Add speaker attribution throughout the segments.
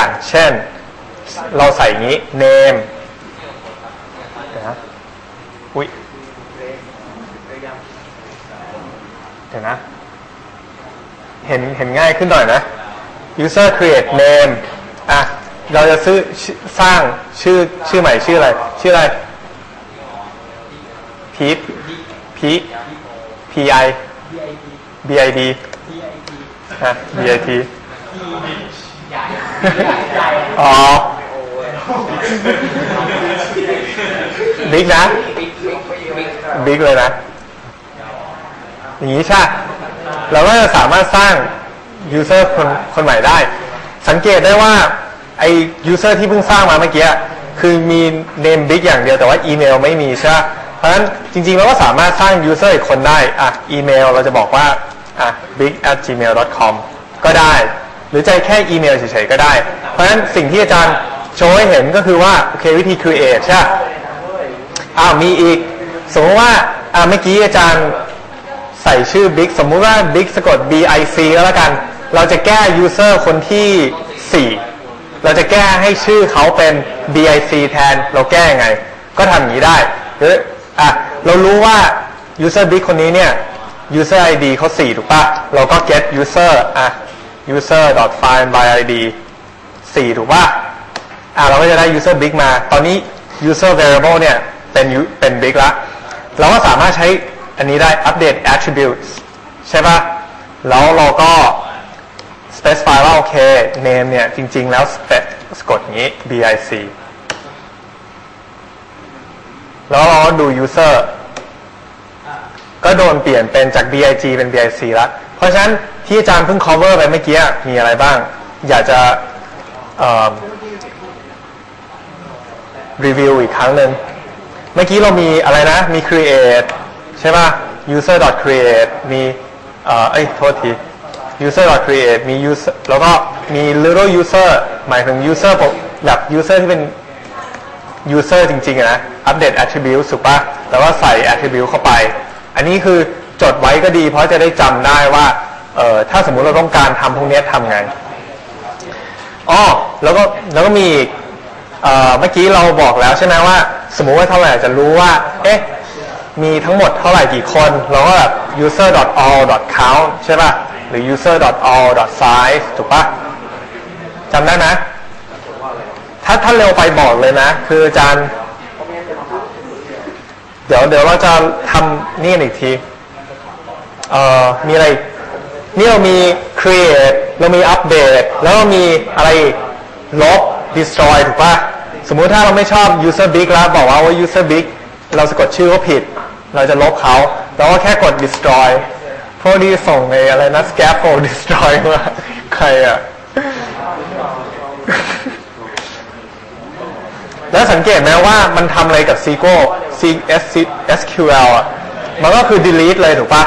Speaker 1: อย่าง เช่น เราใส่อย่างนี้ name เดี๋ยวนะอุ้ยเดี๋ยวนะ เห็นเห็นง่ายขึ้นหน่อยนะ user create name อะ เราจะซื้อสร้างชื่อชื่อใหม่ชื่ออะไร ชื่ออะไรพีทพีท P I B I D ฮะ B I T อ๋อบิ๊กนะ บิ๊กเลยนะ อย่างนี้ใช่ เราก็จะสามารถสร้าง user คนคนใหม่ได้ สังเกตได้ว่าไอ user ที่เพิ่งสร้างมาเมื่อกี้ คือมี name big อย่างเดียวแต่ว่าอีเมลไม่มีใช่ไหมเพราะฉะนั้นจริงๆเราก็สามารถสร้าง user อีกคนได้ อะ อีเมลเราจะบอกว่า อะ big at gmail com ก็ได้ หรือจะแค่อีเมลเฉยๆก็ได้ เพราะฉะนั้นสิ่งที่อาจารย์โชว์ให้เห็นก็คือว่าโอเควิธี create ใช่ไหมอ่าวมีอีก สมมติว่าอ่าเมื่อกี้อาจารย์ใส่ชื่อ big สมมุติว่า big สะกด b i c ก็แล้วกัน เราจะแก้ user คนที่ 4 เราจะแก้ให้ชื่อเขาเป็น bic แทน เราแก้ยังไง ก็ทำอย่างนี้ได้หรืออะเรารู้ว่า user big คนนี้เนี่ย user id เขา 4 ถูกปะเราก็ get user อะ user find by id 4 ถูกปะอะเราก็จะได้ user big มา ตอนนี้ user variable เนี่ย เป็นเป็น big ละเราก็สามารถใช้อันนี้ได้ update attributes ใช่ป่ะ แล้วเราก็ specify ว่าโอเค name เนี่ย จริง ๆ แล้ว spec สะกดอย่างนี้ bic แล้วเราก็ดู user ก็โดนเปลี่ยนเป็นจาก big เป็น bic แล้ว เพราะฉะนั้นที่อาจารย์เพิ่ง cover ไปเมื่อกี้มีอะไรบ้าง อยากจะรีวิวอีกครั้งหนึ่งเมื่อกี้เรามีอะไรนะ มี create ใช่ป่ะ user create มีเอ่อเอ้ยโทษที user create มี user แล้วก็มี little user หมายถึง user แบบ user ที่เป็น user จริงๆนะอัปเดต attribute สุกป่ะ แล้วก็ใส่ attribute เข้าไป อันนี้คือ จดไว้ก็ดี เพราะจะได้จำได้ว่าเออถ้าสมมุติเราต้องการทำพวกนี้ทำไงอ๋อแล้วก็แล้วก็มีอีกเมื่อกี้เราบอกแล้วใช่ไหมว่า สมมุติว่าเท่าไหร่จะรู้ว่า เอ๊ะมีทั้งหมดเท่าไหร่กี่คน เราก็แบบ user.all.count ใช่ป่ะ หรือ user.all.size ถูกป่ะจำได้นะ ถ้าถ้าเร็วไปบอกเลยนะ คืออาจารย์ เดี๋ยวเดี๋ยวเราจะทำนี่อีกที เอ่อมีอะไรนี่เรามี create เรามี update แล้วเรามีอะไรลบ destroy ถูกปะสมมุติถ้าเราไม่ชอบ user big แล้วบอกว่าว่า user big เราสะกดชื่อเขาผิด เราจะลบเขาเราก็แค่กด destroy พวกนี้ส่งไอ้อะไรนะ scaffold destroy มาใครอะแล้วสังเกตไหมว่ามันทำอะไรกับ SQL SQL อะ มันก็คือ delete เลยถูกปะ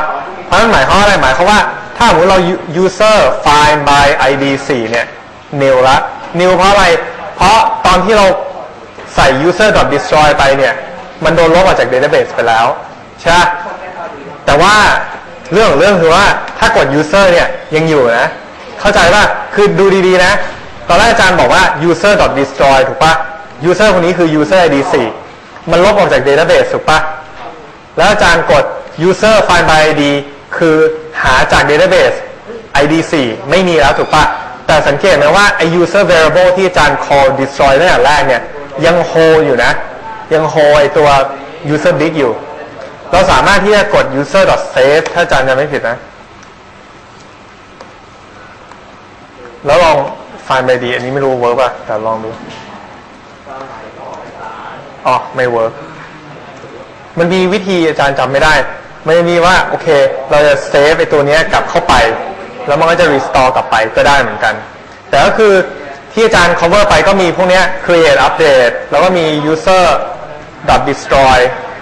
Speaker 1: ราะนั่นหมายความอะไรหมายความว่า ถ้าสมมติเรา user find by id 4 เนี่ย new ละ new เพราะอะไร เพราะตอนที่เราใส่ user destroy ไปเนี่ย มันโดนลบออกจาก database ไปแล้ว ใช่ แต่ว่าเรื่องเรื่องคือว่าถ้ากด user เนี่ยยังอยู่นะ เข้าใจป่ะคือดูดีๆนะ ตอนแรกอาจารย์บอกว่า user destroy ถูกปะ user คนนี้คือ user id 4มันลบออกจาก database ถูกปะแล้วอาจารย์กด user find by id คือหาจาก database id 4ไม่มีแล้วถูกปะแต่สังเกตไหมว่าไอ user variable ที่อาจารย์ call destroy ตั้งแต่แรกเนี่ย ยัง hold อยู่นะ ยัง hold ไอตัว user big อยู่ เราสามารถที่จะกด user save ถ้าอาจารย์จะไม่ผิดนะ แล้วลอง find by id อันนี้ไม่รู้ work ป่ะ แต่ลองดู อ๋อ ไม่เวิร์กมันมีวิธีอาจารย์จำไม่ได้ มันจะมีว่าโอเค เราจะเซฟไอตัวนี้กลับเข้าไป แล้วมันก็จะรีสตอร์กลับไปก็ได้เหมือนกัน แต่ก็คือที่อาจารย์ cover ไปก็มีพวกนี้ create update แล้วก็มี user destroy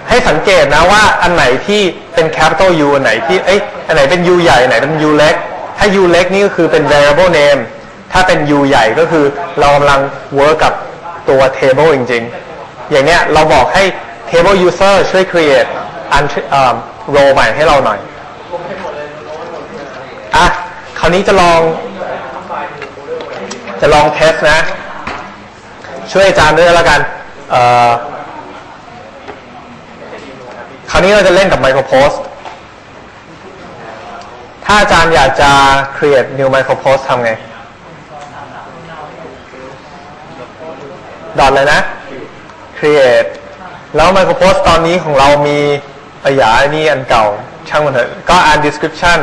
Speaker 1: ให้สังเกตนะว่าอันไหนที่เป็น capital U อันไหนที่เอ้ยอันไหนเป็น U ใหญ่อันไหนเป็น U เล็ก ถ้า U เล็กนี่ก็คือเป็น variable name ถ้าเป็น U ใหญ่ก็คือเรากำลัง work กับตัว table จริง ๆ อย่างเนี้ยเราบอกให้ table user ช่วย create อัน เอ่อ row ใหม่ให้เราหน่อยอะคราวนี้จะลอง จะลองเทสนะ ช่วยอาจารย์ด้วยแล้วกันเอ่อคราวนี้เราจะเล่นกับ micropost ถ้าอาจารย์อยากจะ create new micropost ทำไง ดอทเลยนะ create แล้ว micropost ตอนนี้ของเรามี อายาอันนี้อันเก่า ช่างมันเถอะ ก็อ่าน description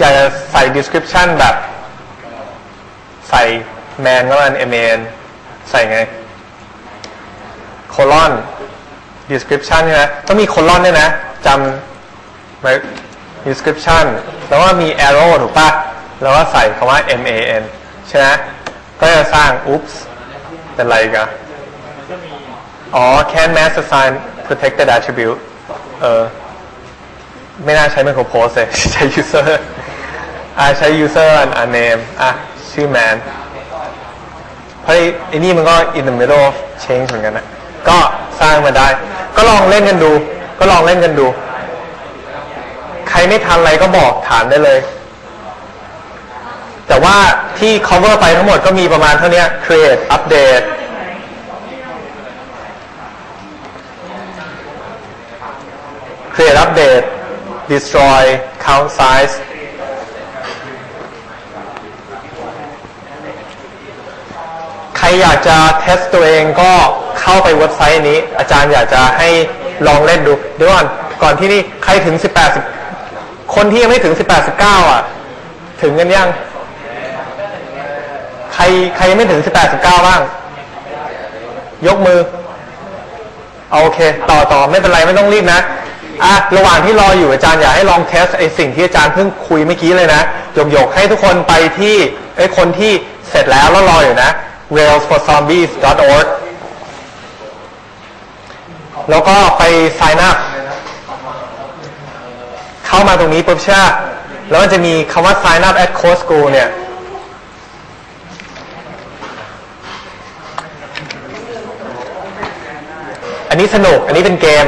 Speaker 1: จะใส่ description แบบ ใส่ man ก็มัน man ใส่ไง colon description ใช่ไหมต้องมี colon ด้วยนะจำไว้ description แล้วว่ามี arrow ถูกปะแล้วก็ใส่คำว่า man ใช่ไหมก็จะสร้าง oops เป็นไรกันอ๋อ can mask assign protected attribute เออไม่น่าใช้ micropost เลยใช้ user อ่าใช้ user อันอัน name อะชื่อ man เพราะไอ้นี่มันก็ in the middle of change เหมือนกันนะ ก็สร้างมาได้ ก็ลองเล่นกันดู ก็ลองเล่นกันดู ใครไม่ทันอะไรก็บอกถามได้เลย แต่ว่าที่ cover ไปทั้งหมดก็มีประมาณเท่านี้ create update create update destroy count size ใครอยากจะเทสตัวเองก็เข้าไปเว็บไซต์นี้ อาจารย์อยากจะให้ลองเล่นดูเดี๋ยวก่อนก่อนที่นี่ใครถึง 18 คนที่ยังไม่ถึง 18 19 อะ ถึงกันยัง ใครใครยังไม่ถึง 18 19 บ้าง ยกมือ โอเค ต่อต่อไม่เป็นไรไม่ต้องรีบนะ อะระหว่างที่รออยู่อาจารย์อยากให้ลองเทสไอสิ่งที่อาจารย์เพิ่งคุยเมื่อกี้เลยนะหยกหยกให้ทุกคนไปที่ไอคนที่เสร็จแล้วแล้วรออยู่นะ railsforzombies.org แล้วก็ไป sign up เข้ามาตรงนี้ปุ๊บใช่แล้วมันจะมีคำว่า sign up at code school เนี่ยอันนี้สนุก อันนี้เป็นเกม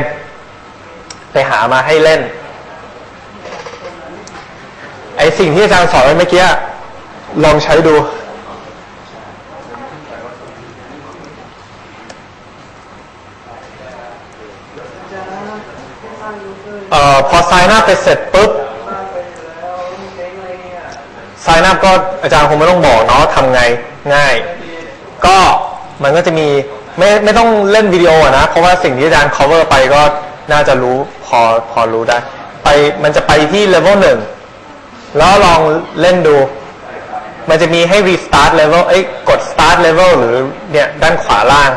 Speaker 1: ไปหามาให้เล่น ไอสิ่งที่อาจารย์สอนไว้เมื่อกี้ลองใช้ดูเอ่อพอ sign up ไปเสร็จปุ๊บ sign up ก็อาจารย์คงไม่ต้องบอกเนาะทำไงง่าย ก็มันก็จะมีไม่ไม่ต้องเล่นวิดีโออะนะ เพราะว่าสิ่งที่อาจารย์ cover ไปก็ น่าจะรู้พอพอรู้ได้ ไปมันจะไปที่ level หนึ่งแล้วลองเล่นดู มันจะมีให้ restart level เอ้ยกด start level หรือเนี่ยด้านขวาล่าง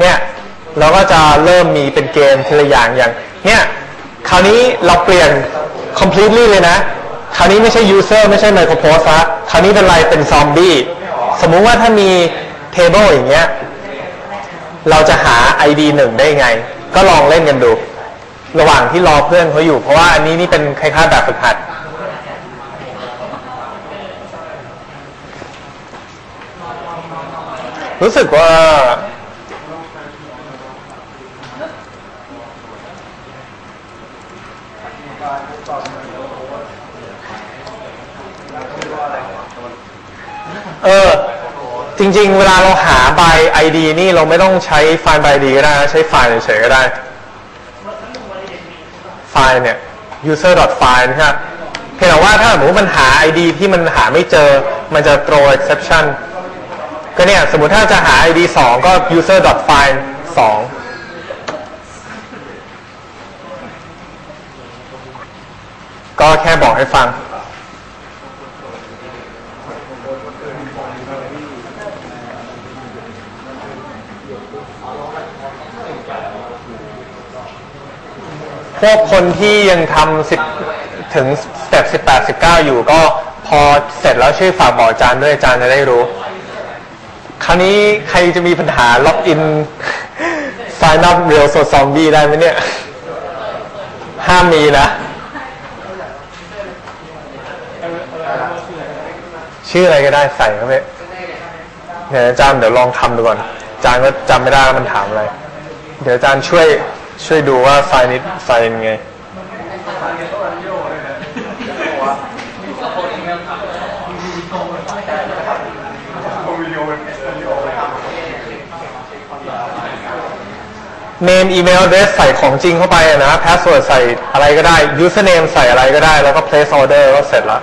Speaker 1: เนี่ยเราก็จะเริ่มมีเป็นเกมทีละอย่างอย่าง เนี่ย คราวนี้เราเปลี่ยน completely เลยนะ คราวนี้ไม่ใช่ user ไม่ใช่ micropost ละคราวนี้เป็นอะไรเป็นซอมบี้สมมุติว่าถ้ามี table อย่างเงี้ย เราจะหา ID หนึ่งได้ไง ก็ลองเล่นกันดู ระหว่างที่รอเพื่อนเขาอยู่ เพราะว่าอันนี้นี่เป็นคล้ายๆแบบฝึกหัด รู้สึกว่าเออ จริงๆ เวลาเราหา by ID นี่เราไม่ต้องใช้ไฟล์ by ID ก็ได้ ใช้ไฟล์เฉยๆก็ได้ ไฟล์เนี่ย user file นะครับเพียงแต่ว่าถ้าสมมติมันหา ID ที่มันหาไม่เจอ มันจะ throw exception ก็เนี่ย สมมติถ้าจะหา ID 2 ก็ user file 2ก็แค่บอกให้ฟัง พวกคนที่ยังทำสิบถึงสเต็ปสิบแปดสิบเก้าอยู่ก็พอเสร็จแล้วช่วยฝากบอกอาจารย์ด้วยอาจารย์จะได้รู้ คราวนี้ใครจะมีปัญหาล็อกอิน sign up real so zombie ได้ไหมเนี่ย ห้ามมีนะ ชื่ออะไรก็ได้ใส่เข้าไปเดี๋ยวอาจารย์เดี๋ยวลองทำดูก่อนอาจารย์ก็จำไม่ได้ว่ามันถามอะไร เดี๋ยวอาจารย์ช่วย ช่วยดูว่าไฟนี้ไฟเป็นไง
Speaker 2: เน
Speaker 1: มอีเมลเดสใส่ของจริงเข้าไปนะแพสเวิร์ดใส่อะไรก็ได้ยูสเนมใส่อะไรก็ได้ แล้วก็เพลซออเดอร์ก็เสร็จแล้ว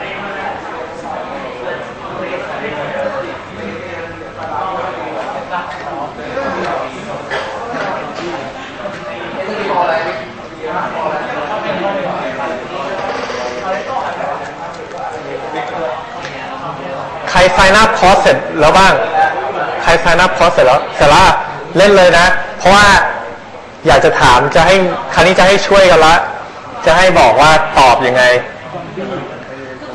Speaker 1: ใคร sign up course เสร็จแล้วบ้าง ใคร sign up course เสร็จแล้วเสร็จแล้วเล่นเลยนะ เพราะว่าอยากจะถามจะให้คราวนี้จะให้ช่วยกันละ จะให้บอกว่าตอบยังไง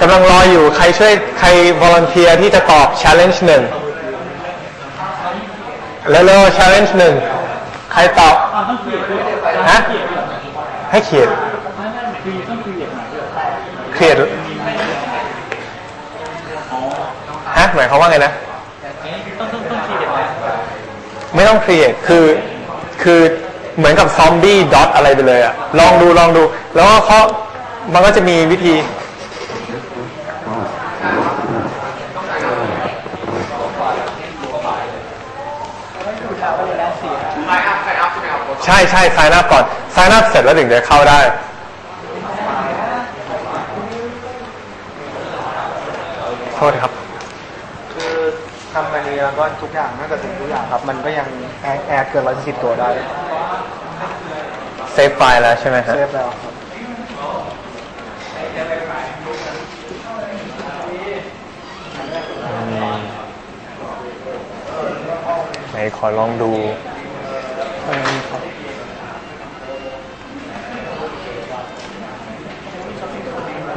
Speaker 1: กำลังรออยู่ใครช่วยใคร volunteer ที่จะตอบ challenge หนึ่งเร็ว challenge หนึ่งใครตอบฮะให้เขียนเขีย นะหมายความว่าไงนะไม่ต้อง create คือคือเหมือนกับซอมบี้ดอทอะไรไปเลยอะลองดูลองดู แล้วก็เขามันก็จะมีวิธี ใช่ใช่ sign up ก่อน sign up เสร็จแล้วถึงจะเข้าได้ โทษครับ
Speaker 2: แล้วก็ทุกอย่างน่าจะถึงทุกอย่างครับ มันก็ยังแอดแอดเกินร้อยสิบตัวได้
Speaker 1: เซฟไฟล์แล้วใช่ไหมฮะ
Speaker 2: เซฟแล้วครับ
Speaker 1: ไหนขอลองดู
Speaker 2: อันนี้ครับ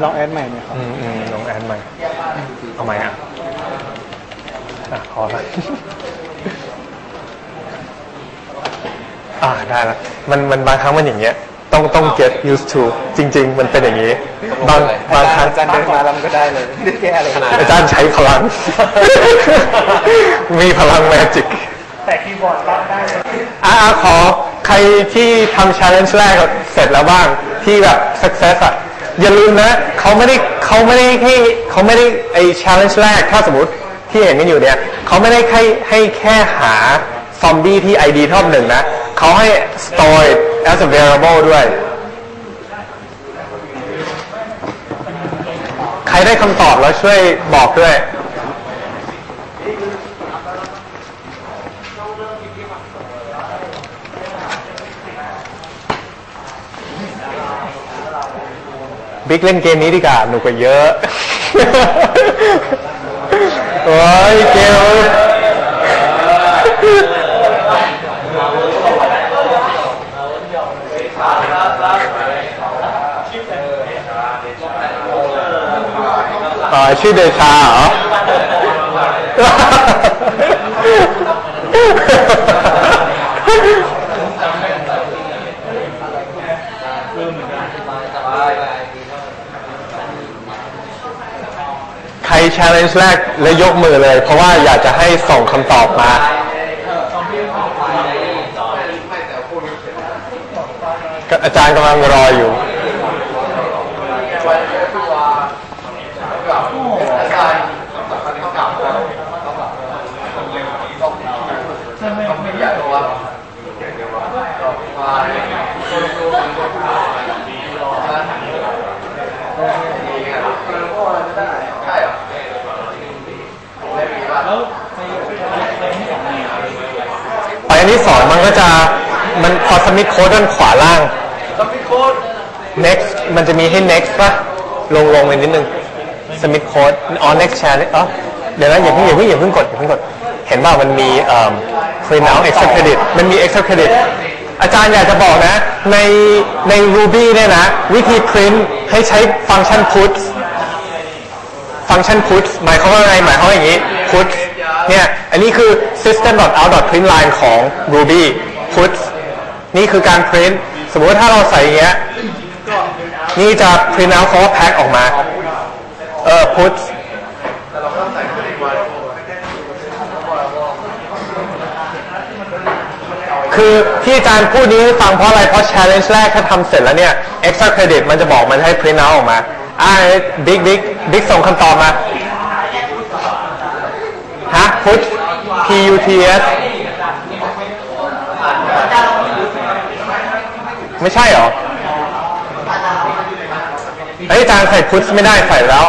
Speaker 2: ลองแอดใหม่ไหมครับ
Speaker 1: อืมอืมลองแอดใหม่ เอาใหม่อะ อะพอละอ่าได้ละมันมันบางครั้งมันอย่างเงี้ย ต้องต้อง get used to จริง ๆ มันเป็นอย่างนี้ บางบางครั้ง
Speaker 2: อาจารย์เดินมาแล้วมันก็ได้เลยไม่ได้แก้อะไรขนาด
Speaker 1: อาจารย์ใช้พลัง มีพลังแมจิก
Speaker 2: แต่คีย์บอร์ดรับได้เลย
Speaker 1: อะอะขอใครที่ทำ challenge แรกเสร็จแล้วบ้างที่แบบ success อะอย่าลืมนะเขาไม่ได้เขาไม่ได้ให้เขาไม่ได้ไอ challenge แรกถ้าสมมติ ที่เห็นกันอยู่เนี่ยเขาไม่ได้ให้ให้แค่หาซอมบี้ที่ ID เท่าหนึ่งนะเขาให้ store it as a variable ด้วย ใครได้คำตอบแล้วช่วยบอกด้วยบิ๊กเล่นเกมนี้ดีกว่าหนุกว่าเยอะ โอ้ยเกมอ๋อชื่อเดชาเหรอใคร challenge แรก แล้วยกมือเลย เพราะว่าอยากจะให้ส่งคำตอบมาก็อาจารย์กำลังรออยู่ ไปอันที่สองมันก็จะมันพอสมิธโค้ดด้านขวาล่าง next มันจะมีให้ next ป่ะ ลงลงไปนิดนึง submit code อ๋อ next share อ๋อเดี๋ยวนะอย่าเพิ่งอย่าเพิ่งอย่าเพิ่งกดอย่าเพิ่งกด เห็นป่ะมันมีเอ่อ print out extra credit มันมี extra credit อาจารย์อยากจะบอกนะ ในใน Ruby เนี่ยนะ วิธี print ให้ใช้ฟังก์ชัน put ฟังก์ชัน put หมายความว่าไงหมายความว่าอย่างนี้ put เนี่ยอันนี้คือ system.out.println ของ Ruby puts นี่คือการ print สมมติว่าถ้าเราใส่อย่างเงี้ยนี่จะ print out คำว่า pack ออกมา เออ puts คือที่อาจารย์พูดนี้ฟังเพราะอะไร เพราะ challenge แรกถ้าทำเสร็จแล้วเนี่ย extra credit มันจะบอกมันให้ print out ออกมาอ่าบิ๊กบิ๊กบิ๊กส่งคำตอบมา ฮะ put p u t s ไม่ใช่เหรอเฮ้ยอาจารย์ใส่พุทไม่ได้ใส่แล้ว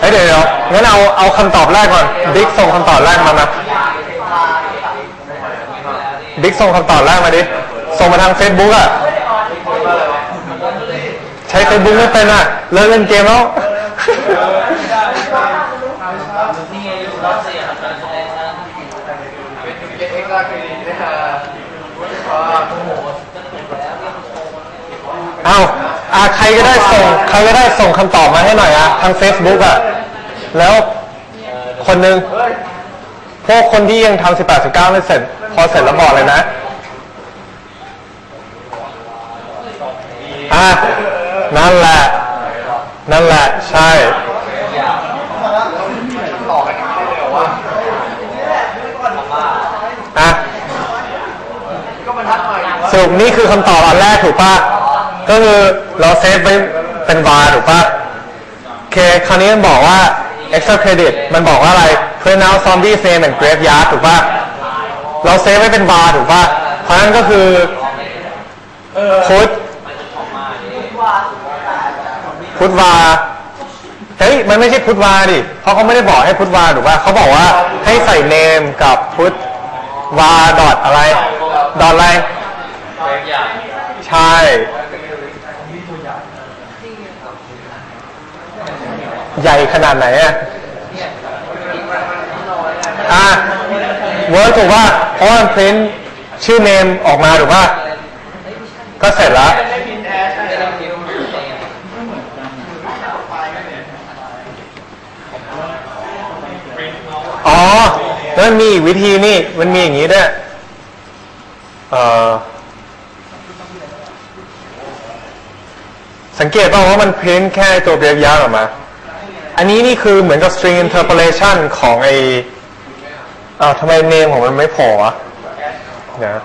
Speaker 1: เฮ้ยเดี๋ยวเดี๋ยวงั้นเอาเอาคำตอบแรกก่อน บิ๊กส่งคำตอบแรกมามาบิ๊กส่งคำตอบแรกมาดิ ส่งมาทาง Facebook อะ ใช้ Facebook ไม่เป็นอะ เลิกเล่นเกมแล้ว เอาอะใครก็ได้ส่งใครก็ได้ส่งคำตอบมาให้หน่อยอะทาง Facebook อะแล้วคนหนึ่งพวกคนที่ยังทำ18 19ไม่เสร็จ พอเสร็จแล้วบอกเลยนะอะนั่นแหละ นั่นแหละ ใช่อะสรุปนี่คือคำตอบอันแรกถูกปะ ก็คือเราเซฟไว้เป็น var ถูกปะโอเคคราวนี้มันบอกว่า extra credit มันบอกว่าอะไร print out zombies name and graveyard ถูกปะเราเซฟไว้เป็น var ถูกปะเพราะนั้นก็คือ put put var เฮ้ยมันไม่ใช่ put var ดิเพราะเขาไม่ได้บอกให้ put var ถูกปะเขาบอกว่าให้ใส่ name กับ put var dot อะไร dot อะไร ใช่ ใหญ่ขนาดไหนอะอะเวิร์กถูกป่ะเพราะว่าพิมพ์ชื่อเนมออกมาถูกป่ะก็เสร็จแล้วอ๋อมันมีวิธีนี่ มันมีอย่างนี้ด้วยเอ่อสังเกตป่าว่ามันพิมพ์แค่ตัวเบรกยาวออกมา อันนี้นี่คือเหมือนกับ string interpolation ของไออ้าวทำไมเนมของมันไม่โผล่อะเดี๋ยวนะ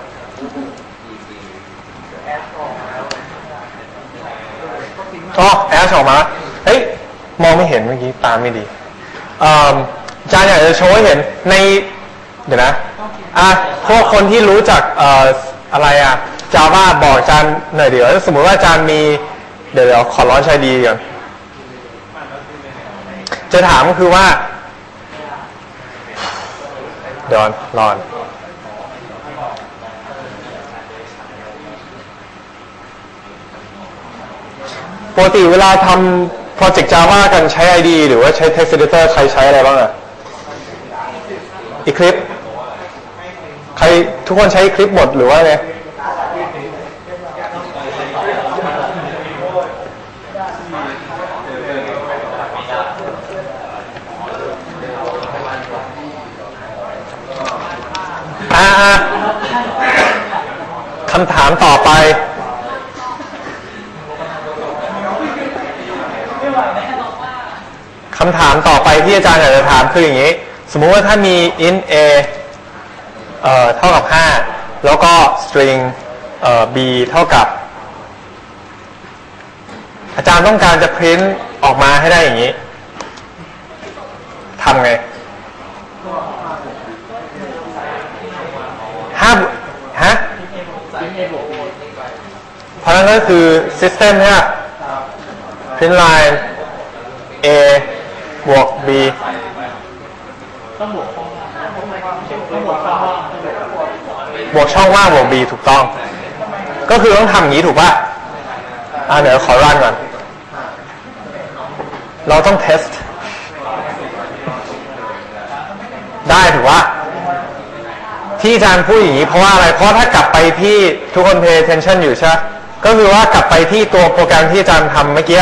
Speaker 1: อ๋อแอชออกมาเฮ้ย มองไม่เห็นเมื่อกี้ ตาไม่ดีอ่าจารย์อยากจะโชว์ให้เห็นใน เดี๋ยวนะ อะ พวกคนที่รู้จักอ่ออะไรอะ Java บอกอาจารย์หน่อยเดี๋ยว สมมุติว่าอาจารย์มี เดี๋ยวเดี๋ยวขอร้อนชายดีก่อน จะถามก็คือว่า เดี๋ยวรอน ปกติเวลาทำโปรเจกต์ Java กันใช้ ID หรือว่าใช้ Text Editor ใครใช้อะไรบ้างอะ Eclipse ใครทุกคนใช้ Eclipse หมดหรือว่าไง อ่าคำถามต่อไป คำถามต่อไปที่อาจารย์อยากจะถามคืออย่างนี้ สมมุติว่าถ้ามี int a เอ่อเท่ากับ 5 แล้วก็ string เอ่อ b เท่ากับ อาจารย์ต้องการจะพิมพ์ออกมาให้ได้อย่างนี้ทำไง ห้าฮะ เพราะฉะนั้นก็คือ system เนี่ย print line a บวก b บวกช่องว่างบวก b ถูกต้อง ก็คือต้องทำอย่างนี้ถูกป่ะ อ่าเดี๋ยวขอรันก่อน เราต้อง test ได้ถูกป่ะที่อาจารย์พูดอย่างนี้เพราะว่าอะไร เพราะถ้ากลับไปที่ทุกคน pay attention อยู่ใช่ไหม ก็คือว่ากลับไปที่ตัวโปรแกรมที่อาจารย์ทำเมื่อกี้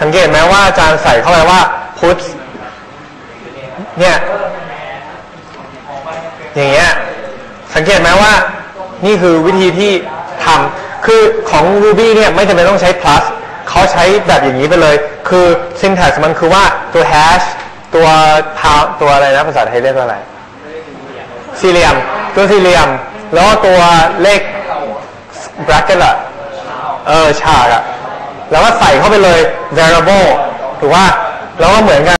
Speaker 1: สังเกตไหมว่าอาจารย์ใส่เข้าไปว่า put เนี่ยอย่างเงี้ยสังเกตไหมว่า นี่คือวิธีที่ทำคือของ Ruby เนี่ยไม่จำเป็นต้องใช้ plus เขาใช้แบบอย่างนี้ไปเลย คือ syntax มันคือว่าตัว hash ตัว pound ตัวอะไรนะภาษาไทยเรียกว่าอะไร สี่เหลี่ยม ตัวสี่เหลี่ยม แล้วตัวเลข bracket อะ เออฉากอะแล้วก็ใส่เข้าไปเลย variable ถูกว่าแล้วก็เหมือนกัน